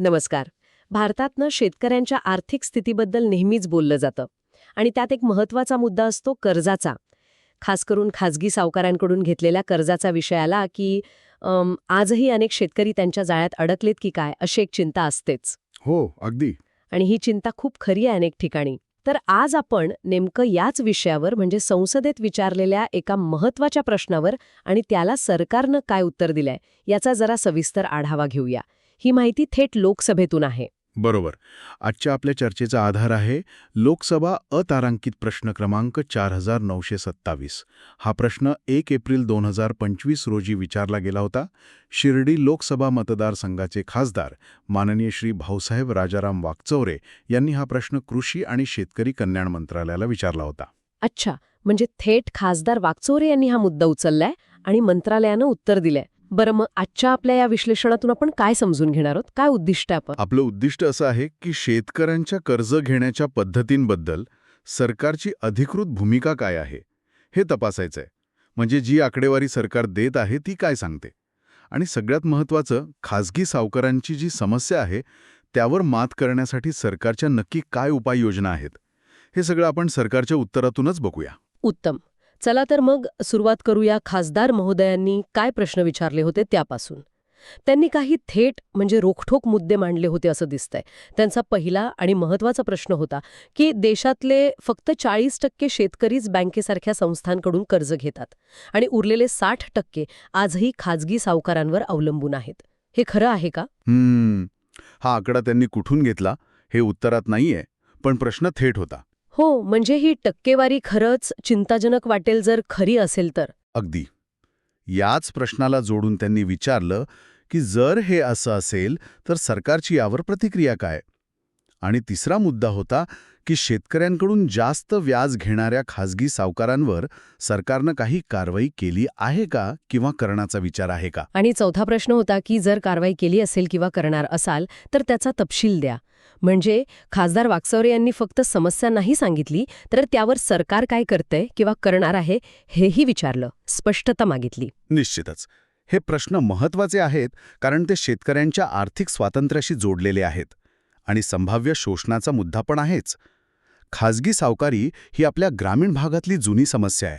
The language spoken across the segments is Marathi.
नमस्कार. भारतातनं शेतकऱ्यांच्या आर्थिक स्थितीबद्दल नेहमीच बोललं जातं आणि त्यात एक महत्त्वाचा मुद्दा असतो कर्जाचा. खास करून खाजगी सावकारांकडून घेतलेल्या कर्जाचा विषय आला की अम, आजही अनेक शेतकरी त्यांच्या जाळ्यात अडकलेत की काय अशी एक चिंता असतेच. हो अगदी. आणि ही चिंता खूप खरी आहे अनेक ठिकाणी. तर आज आपण नेमकं याच विषयावर म्हणजे संसदेत विचारलेल्या एका महत्त्वाच्या प्रश्नावर आणि त्याला सरकारनं काय उत्तर दिलंय याचा जरा सविस्तर आढावा घेऊया. ही माहिती थेट लोकसभेतून आहे. बरोबर. आजच्या आपल्या चर्चेचा आधार आहे लोकसभा अतारांकित प्रश्न क्रमांक चार हजार नऊशे सत्तावीस. हा प्रश्न एक एप्रिल दोन हजार पंचवीस रोजी विचारला गेला होता. शिर्डी लोकसभा मतदारसंघाचे खासदार माननीय श्री भाऊसाहेब राजाराम वागचौरे यांनी हा प्रश्न कृषी आणि शेतकरी कल्याण मंत्रालयाला विचारला होता. अच्छा म्हणजे थेट खासदार वागचोरे यांनी हा मुद्दा उचललाय आणि मंत्रालयानं उत्तर दिलंय. बरं मग आजच्या आपल्या या विश्लेषणातून आपण काय समजून घेणार आहोत? काय उद्दिष्ट आहे आपण? आपलं उद्दिष्ट असं आहे की शेतकऱ्यांच्या कर्ज घेण्याच्या पद्धतींबद्दल सरकारची अधिकृत भूमिका काय आहे हे तपासायचंय. म्हणजे जी आकडेवारी सरकार देत आहे ती काय सांगते? आणि सगळ्यात महत्त्वाचं खाजगी सावकारांची जी समस्या आहे त्यावर मात करण्यासाठी सरकारच्या नक्की काय उपाययोजना आहेत हे सगळं आपण सरकारच्या उत्तरातूनच बघूया. उत्तम. चला तर मग सुरुवात करूया खासदार महोदयांनी काय प्रश्न विचारले होते त्यापासून. त्यांनी काही थेट म्हणजे रोखठोक मुद्दे मांडले होते असं दिसतंय. त्यांचा पहिला आणि महत्त्वाचा प्रश्न होता की देशातले फक्त चाळीस टक्के शेतकरीच बँकेसारख्या संस्थांकडून कर्ज घेतात आणि उरलेले साठ टक्के आजही खाजगी सावकारांवर अवलंबून आहेत. हे खरं आहे का? हा आकडा त्यांनी कुठून घेतला हे उत्तरात नाहीये पण प्रश्न थेट होता. हो म्हणजे ही टक्केवारी खरंच चिंताजनक वाटेल जर खरी असेल तर. अगदी. याच प्रश्नाला जोडून त्यांनी विचारलं की जर हे असं असेल तर सरकारची यावर प्रतिक्रिया काय? आणि तिसरा मुद्दा होता की शेतकऱ्यांकडून जास्त व्याज घेणाऱ्या खाजगी सावकारांवर सरकारनं काही कारवाई केली आहे का किंवा करण्याचा विचार आहे का? आणि चौथा प्रश्न होता की जर कारवाई केली असेल किंवा करणार असाल तर त्याचा तपशील द्या. म्हणजे खासदार वाकसवरे यांनी फक्त समस्या नाही सांगितली तर त्यावर सरकार काय करतंय किंवा करणार आहे हेही विचारलं स्पष्टता मागितली. निश्चितच. हे प्रश्न महत्त्वाचे आहेत कारण ते शेतकऱ्यांच्या आर्थिक स्वातंत्र्याशी जोडलेले आहेत. आणि संभाव्य शोषणाचा मुद्दा पण आहेच. खाजगी सावकारी ही आपल्या ग्रामीण भागातली जुनी समस्या आहे.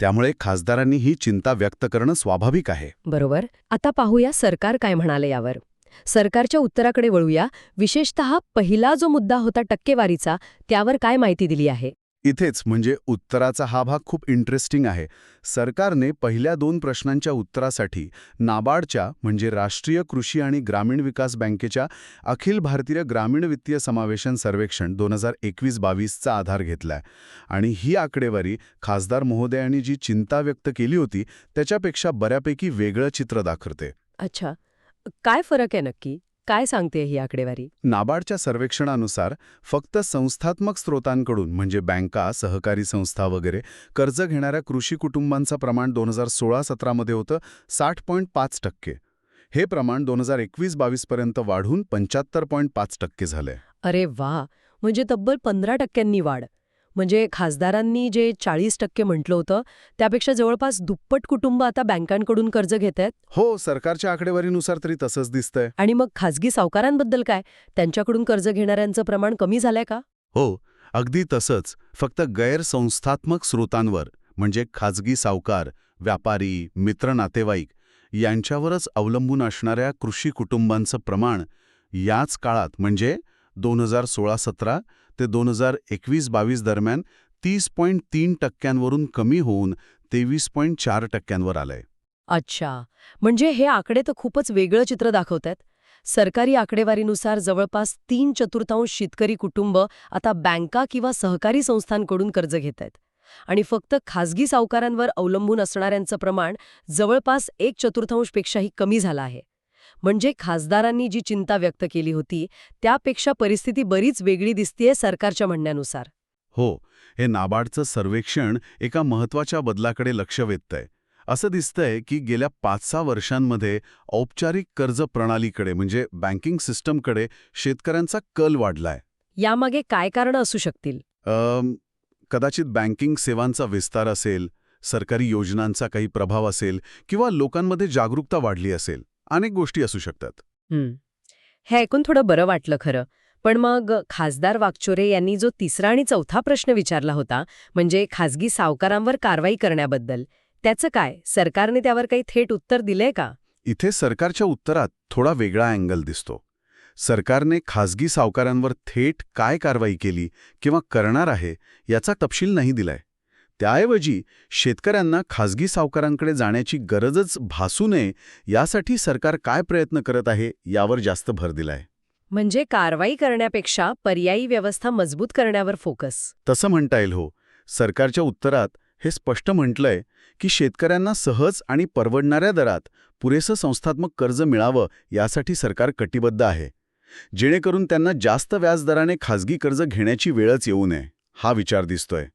त्यामुळे खासदारांनी ही चिंता व्यक्त करणं स्वाभाविक आहे. बरोबर. आता पाहूया सरकार काय म्हणाले यावर. सरकारच्या उत्तराकडे वळूया. विशेषतः पहिला जो मुद्दा होता टक्केवारीचा त्यावर काय माहिती दिली आहे? इथेच म्हणजे उत्तराचा हा भाग खूप इंटरेस्टिंग आहे. सरकारने पहिल्या दोन प्रश्नांच्या उत्तरासाठी नाबार्डच्या म्हणजे राष्ट्रीय कृषी आणि ग्रामीण विकास बँकेच्या अखिल भारतीय ग्रामीण वित्तीय समावेशन सर्वेक्षण दोन हजार एकवीस बावीसचा आधार घेतलाय. आणि ही आकडेवारी खासदार महोदयांनी जी चिंता व्यक्त केली होती त्याच्यापेक्षा बऱ्यापैकी वेगळं चित्र दाखवते. अच्छा. काय फरक आहे नक्की? काय सांगते ही आकडेवारी? नाबार्डच्या सर्वेक्षणानुसार फक्त संस्थात्मक स्रोतांकडून म्हणजे बँका सहकारी संस्था वगैरे कर्ज घेणाऱ्या कृषी कुटुंबांचं प्रमाण दोन हजार सोळा सतरामध्ये होतं साठ पॉईंट पाच टक्के. हे प्रमाण दोन हजार एकवीस बावीसपर्यंत वाढून पंच्याहत्तर पॉईंट पाच टक्के झालंय. अरे वा! म्हणजे तब्बल पंधरा टक्क्यांनी वाढ. म्हणजे खासदारांनी जे चाळीस टक्के म्हटलं होतं त्यापेक्षा जवळपास दुप्पट कुटुंब आता बँकांकडून कर्ज घेत आहेत. हो सरकारच्या आकडेवारीनुसार तरी तसंच दिसतंय. आणि मग खाजगी सावकारांबद्दल काय? त्यांच्याकडून कर्ज घेणाऱ्यांचं प्रमाण कमी झालंय का? हो अगदी तसंच. फक्त गैरसंस्थात्मक स्रोतांवर म्हणजे खाजगी सावकार व्यापारी मित्र नातेवाईक यांच्यावरच अवलंबून असणाऱ्या कृषी कुटुंबांचं प्रमाण याच काळात म्हणजे दोन हजार सोळा सतरा ते दोन हजार एकवीस बावीस दरम्यान तीस पॉईंट तीन टक्क्यांवरून कमी होऊन तेवीस पॉईंट चार टक्क्यांवर आलंय. अच्छा. म्हणजे हे आकडे तर खूपच वेगळं चित्र दाखवतात सरकारी आकडेवारीनुसार जवळपास तीन चतुर्थांश शेतकरी कुटुंब आता बँका किंवा सहकारी संस्थांकडून कर्ज घेत आहेत आणि फक्त खाजगी सावकारांवर अवलंबून असणाऱ्यांचं प्रमाण जवळपास एक चतुर्थांशपेक्षाही कमी झालं आहे. म्हणजे खासदारांनी जी चिंता व्यक्त केली होती त्यापेक्षा परिस्थिती बरीच वेगळी दिसतीये सरकारच्या म्हणण्यानुसार. हो हे नाबार्डचं सर्वेक्षण एका महत्त्वाच्या बदलाकडे लक्ष वेधतंय. असं दिसतंय की गेल्या पाच सहा वर्षांमध्ये औपचारिक कर्ज प्रणालीकडे म्हणजे बँकिंग सिस्टमकडे शेतकऱ्यांचा कल वाढलाय. यामागे काय कारणं असू शकतील? कदाचित बँकिंग सेवांचा विस्तार असेल सरकारी योजनांचा काही प्रभाव असेल किंवा लोकांमध्ये जागरूकता वाढली असेल. अनेक गोष्टी असू शकतात. हं. हे ऐकून थोडं बरं वाटलं खरं. पण मग खासदार वागचोरे यांनी जो तिसरा आणि चौथा प्रश्न विचारला होता म्हणजे खासगी सावकारांवर कारवाई करण्याबद्दल त्याचं काय? सरकारने त्यावर काही थेट उत्तर दिलंय का? इथे सरकारच्या उत्तरात थोडा वेगळा अँगल दिसतो. सरकारने खासगी सावकारांवर थेट काय कारवाई केली किंवा करणार आहे याचा तपशील नाही दिलाय. त्याऐवजी शेतकऱ्यांना खासगी सावकारांकडे जाण्याची गरजच भासू नये यासाठी सरकार काय प्रयत्न करत आहे यावर जास्त भर दिलाय. म्हणजे कारवाई करण्यापेक्षा पर्यायी व्यवस्था मजबूत करण्यावर फोकस. तसं म्हणता येईल हो. सरकारच्या उत्तरात हे स्पष्ट म्हटलंय की शेतकऱ्यांना सहज आणि परवडणाऱ्या दरात पुरेसं संस्थात्मक कर्ज मिळावं यासाठी सरकार कटिबद्ध आहे. जेणेकरून त्यांना जास्त व्याजदराने खासगी कर्ज घेण्याची वेळच येऊ नये. हा विचार दिसतोय.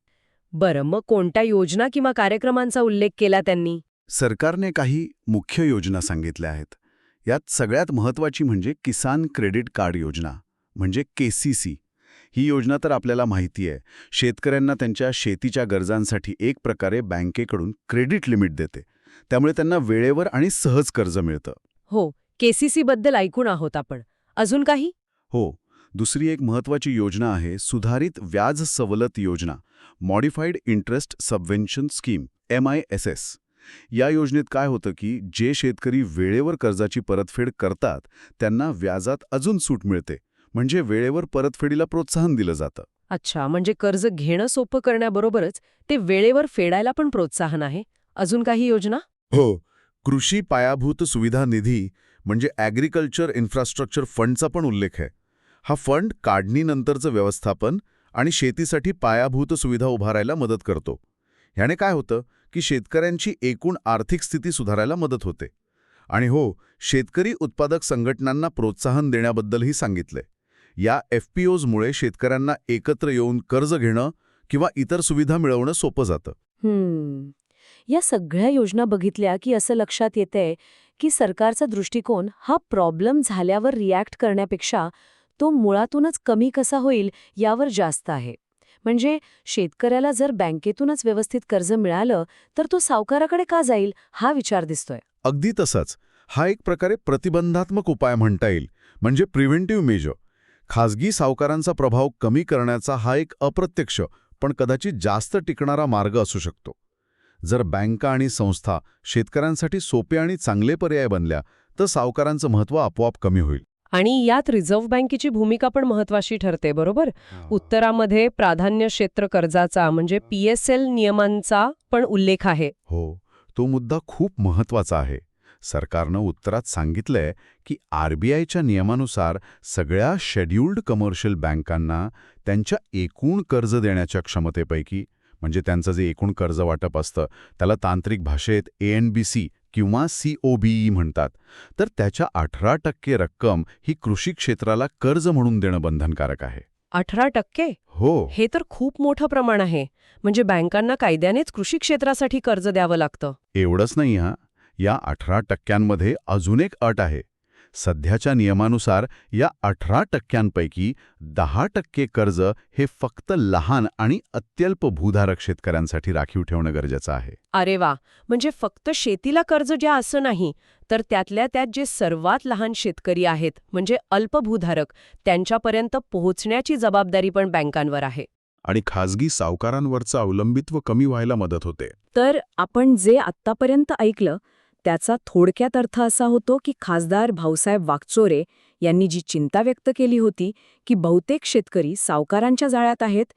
बरं मग कोणत्या योजना किंवा कार्यक्रमांचा उल्लेख केला त्यांनी? सरकारने काही मुख्य योजना सांगितल्या आहेत. यात सगळ्यात महत्त्वाची म्हणजे किसान क्रेडिट कार्ड योजना म्हणजे केसीसी ही योजना तर आपल्याला माहिती आहे. शेतकऱ्यांना त्यांच्या शेतीच्या गरजांसाठी एक प्रकारे बँकेकडून क्रेडिट लिमिट देते. त्यामुळे त्यांना वेळेवर आणि सहज कर्ज मिळतं. हो केसीसी बद्दल ऐकून आहोत आपण. अजून काही? हो दुसरी एक महत्त्वाची योजना आहे सुधारित व्याज सवलत योजना modified interest subvention scheme M I S S या योजनेत काय होतं की जे शेतकरी वेळेवर कर्जाची परतफेड करतात त्यांना व्याजात अजून सूट मिळते म्हणजे वेळेवर परतफेडीला प्रोत्साहन दिलं जातं. अच्छा म्हणजे कर्ज घेणं सोपं करण्याबरोबरच ते वेळेवर फेडायला पण प्रोत्साहन आहे. अजून काही योजना? हो कृषी पायाभूत सुविधा निधी म्हणजे ॲग्रिकल्चर इन्फ्रास्ट्रक्चर फंडचा पण उल्लेख आहे. हा फंड काढणीनंतरचं व्यवस्थापन आणि शेतीसाठी पायाभूत सुविधा उभारायला मदत करतो. ह्याने काय होतं की शेतकऱ्यांची एकूण आर्थिक स्थिती सुधारायला मदत होते. आणि हो शेतकरी उत्पादक संघटनांना प्रोत्साहन देण्याबद्दलही सांगितले या एफपीओजमुळे शेतकऱ्यांना एकत्र येऊन कर्ज घेणं किंवा इतर सुविधा मिळवणं सोपं जातं. या सगळ्या योजना बघितल्या की असं लक्षात येतंय की सरकारचा दृष्टिकोन हा प्रॉब्लेम झाल्यावर रिॲक्ट करण्यापेक्षा तो मुळातूनच कमी कसा होईल यावर जास्त आहे. म्हणजे शेतकऱ्याला जर बँकेतूनच व्यवस्थित कर्ज मिळालं तर तो सावकाराकडे का जाईल हा विचार दिसतोय. अगदी तसाच. हा एक प्रकारे प्रतिबंधात्मक उपाय म्हणता येईल. म्हणजे प्रिव्हेंटिव्ह मेजर. खाजगी सावकारांचा प्रभाव कमी करण्याचा हा एक अप्रत्यक्ष पण कदाचित जास्त टिकणारा मार्ग असू शकतो. जर बँका आणि संस्था शेतकऱ्यांसाठी सोपे आणि चांगले पर्याय बनल्या तर सावकारांचं महत्त्व आपोआप कमी होईल. आणि यात रिझर्व्ह बँकेची भूमिका पण महत्वाची ठरते बरोबर? उत्तरामध्ये प्राधान्य क्षेत्र कर्जाचा म्हणजे पीएसएल नियमांचा पण उल्लेख आहे. हो तो मुद्दा खूप महत्त्वाचा आहे. सरकारनं उत्तरात सांगितलंय की आरबीआयच्या नियमानुसार सगळ्या शेड्युल्ड कमर्शियल बँकांना त्यांच्या एकूण कर्ज देण्याच्या क्षमतेपैकी म्हणजे त्यांचं जे एकूण कर्ज वाटप असतं त्याला तांत्रिक भाषेत ए एन बी सी किंवा सी ओ बी ई म्हणतात. तर त्याच्या अठरा टक्के रक्कम ही कृषी क्षेत्राला कर्ज म्हणून देणं बंधनकारक आहे. अठरा टक्के? हो. हे तर खूप मोठं प्रमाण आहे. म्हणजे बँकांना कायद्यानेच कृषी क्षेत्रासाठी कर्ज द्यावं लागतं. एवढंच नाही हा. या अठरा टक्क्यांमध्ये अजून एक अट आहे. सध्याच्या नियमानुसार या अठरा टक्क्यांपैकी दहा टक्के कर्ज हे फक्त लहान आणि अत्यल्प भूधारक शेतकऱ्यांसाठी राखीव ठेवणं गरजेचं आहे. अरे वा! म्हणजे फक्त शेतीला कर्ज द्या असं नाही तर त्यातल्या त्यात जे सर्वात लहान शेतकरी आहेत म्हणजे अल्पभूधारक त्यांच्यापर्यंत पोहोचण्याची जबाबदारी पण बँकांवर आहे. आणि खाजगी सावकारांवरचं अवलंबित्व कमी व्हायला मदत होते. तर आपण जे आत्तापर्यंत ऐकलं त्याचा थोडक्यात अर्थ असा होतो की खासदार भाऊसाहेब वागचोरे यांनी जी चिंता व्यक्त केली होती की बहुतेक शेतकरी सावकारांच्या जाळ्यात आहेत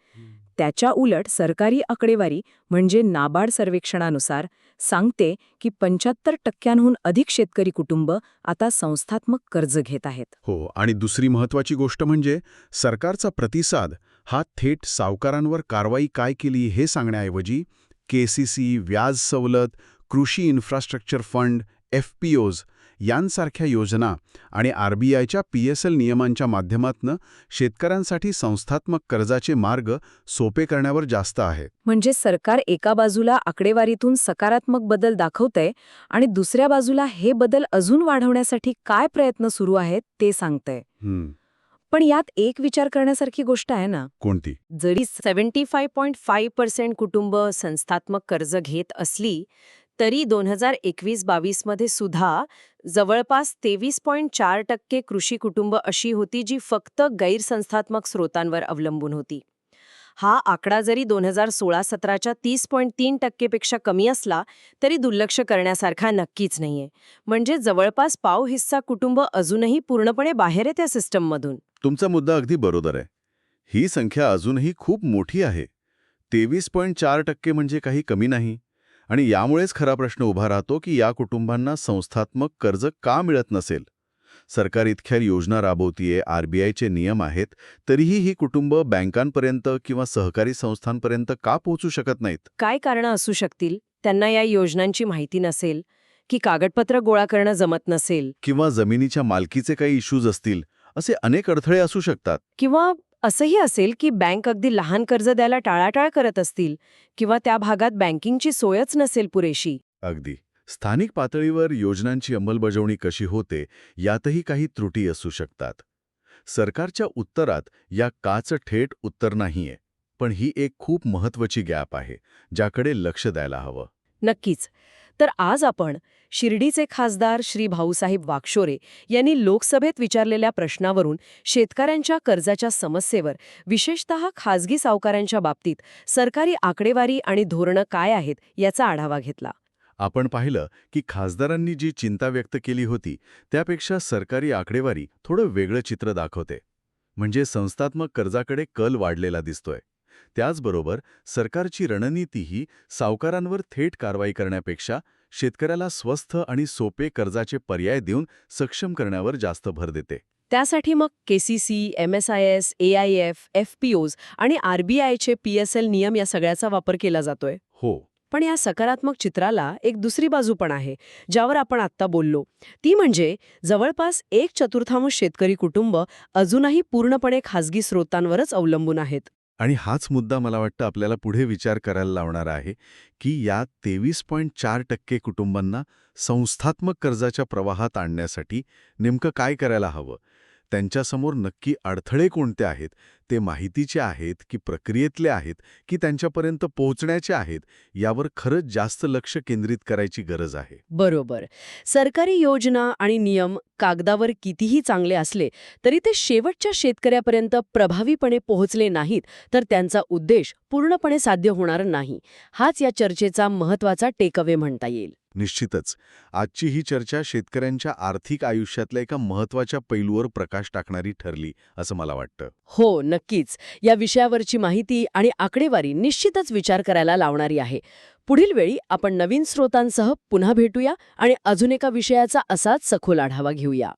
त्याच्या उलट सरकारी आकडेवारी म्हणजे नाबार्ड सर्वेक्षणानुसार सांगते की पंच्याहत्तर टक्क्यांहून अधिक शेतकरी कुटुंब आता संस्थात्मक कर्ज घेत आहेत. हो आणि दुसरी महत्वाची गोष्ट म्हणजे सरकारचा प्रतिसाद हा थेट सावकारांवर कारवाई काय केली हे सांगण्याऐवजी केसीसी व्याज सवलत कृषी infrastructure fund F P Os यांसारख्या योजना आणि आरबीआयच्या पी एस एल नियमांच्या माध्यमातनं शेतकऱ्यांसाठी संस्थात्मक कर्जाचे मार्ग सोपे करण्यावर जास्त आहे. म्हणजे सरकार एका बाजूला आकडेवारीतून सकारात्मक बदल दाखवतंय आणि दुसऱ्या बाजूला हे बदल अजून वाढवण्यासाठी काय प्रयत्न सुरू आहेत ते सांगतंय. पण यात एक विचार करण्यासारखी गोष्ट आहे ना? कोणती? जरी seventy five point five percent कुटुंब संस्थात्मक कर्ज घेत असली तरी दोन हजार एकवीस बावीसमध्ये सुद्धा जवळपास तेवीस पॉईंट चार टक्के कृषी कुटुंब अशी होती जी फक्त गैरसंस्थात्मक स्रोतांवर अवलंबून होती. हा आकडा जरी दोन हजार सोळा सतराच्या तीस पॉईंट तीन टक्केपेक्षा कमी असला तरी दुर्लक्ष करण्यासारखा नक्कीच नाहीये. म्हणजे जवळपास पाव हिस्सा कुटुंब अजूनही पूर्णपणे बाहेर आहे त्या सिस्टममधून. तुमचा मुद्दा अगदी बरोबर आहे. ही संख्या अजूनही खूप मोठी आहे. तेवीस पॉईंट चार टक्के म्हणजे काही कमी नाही. आणि यामुळेच खरा प्रश्न उभा राहतो की या कुटुंबांना संस्थात्मक कर्ज का मिळत नसेल? सरकार इतक्या योजना राबवतीये आरबीआयचे नियम आहेत तरीही ही कुटुंब बँकांपर्यंत किंवा सहकारी संस्थांपर्यंत का पोहोचू शकत नाहीत? काय कारणं असू शकतील? त्यांना या योजनांची माहिती नसेल? की कागदपत्र गोळा करणं जमत नसेल? किंवा जमिनीच्या मालकीचे काही इश्यूज असतील असे अनेक अडथळे असू शकतात. किंवा असंही असेल की बँक अगदी लहान कर्ज द्यायला टाळाटाळ करत असतील किंवा त्या भागात बँकिंगची सोयच नसेल पुरेशी. अगदी. स्थानिक पातळीवर योजनांची अंमलबजावणी कशी होते यातही काही त्रुटी असू शकतात. सरकारच्या उत्तरात या काच थेट उत्तर नाहीये पण ही एक खूप महत्वाची गॅप आहे ज्याकडे लक्ष द्यायला हवं. नक्कीच. तर आज आपण शिर्डीचे खासदार श्री भाऊसाहेब वाक्षोरे यांनी लोकसभेत विचारलेल्या प्रश्नावरून शेतकऱ्यांच्या कर्जाच्या समस्येवर विशेषतः खासगी सावकारांच्या बाबतीत सरकारी आकडेवारी आणि धोरणं काय आहेत याचा आढावा घेतला. आपण पाहिलं की खासदारांनी जी चिंता व्यक्त केली होती त्यापेक्षा सरकारी आकडेवारी थोडं वेगळं चित्र दाखवते. म्हणजे संस्थात्मक कर्जाकडे कल वाढलेला दिसतोय. त्याचबरोबर सरकारची रणनीतीही सावकारांवर थेट कारवाई करण्यापेक्षा शेतकऱ्याला स्वस्थ आणि सोपे कर्जाचे पर्याय देऊन सक्षम करण्यावर जास्त भर देते. त्यासाठी मग केसीसी एमएसआयएस एआयएफ एफपीओज आणि आरबीआयचे पीएसएल नियम या सगळ्याचा वापर केला जातोय. हो. पण या सकारात्मक चित्राला एक दुसरी बाजू पण आहे ज्यावर आपण आत्ता बोललो. ती म्हणजे जवळपास एक चतुर्थांश शेतकरी कुटुंब अजूनही पूर्णपणे खासगी स्रोतांवरच अवलंबून आहेत. आणि हाच मुद्दा मला वाटतं आपल्याला पुढे विचार करायला लावणारा आहे की या तेवीस पॉईंट चार टक्के कुटुंबांना संस्थात्मक कर्जाच्या प्रवाहात आणण्यासाठी नेमकं काय करायला हवं? त्यांच्यासमोर नक्की अडथळे कोणते आहेत? ते माहितीचे आहेत की प्रक्रियेतले आहेत की त्यांच्यापर्यंत पोहोचण्याचे आहेत यावर खरंच जास्त लक्ष केंद्रित करायची गरज आहे. बरोबर. सरकारी योजना आणि नियम कागदावर कितीही चांगले असले तरी ते शेवटच्या शेतकऱ्यापर्यंत प्रभावीपणे पोहोचले नाहीत तर त्यांचा उद्देश पूर्णपणे साध्य होणार नाही. हाच या चर्चेचा महत्त्वाचा टेकअवे म्हणता येईल. निश्चितच. आजची ही चर्चा शेतकऱ्यांच्या आर्थिक आयुष्यातल्या एका महत्त्वाच्या पैलूवर प्रकाश टाकणारी ठरली असं मला वाटतं. हो नक्कीच. या विषयावरची माहिती आणि आकडेवारी निश्चितच विचार करायला लावणारी आहे. पुढील वेळी आपण नवीन स्रोतांसह पुन्हा भेटूया आणि अजून एका विषयाचा असाच सखोल आढावा घेऊया.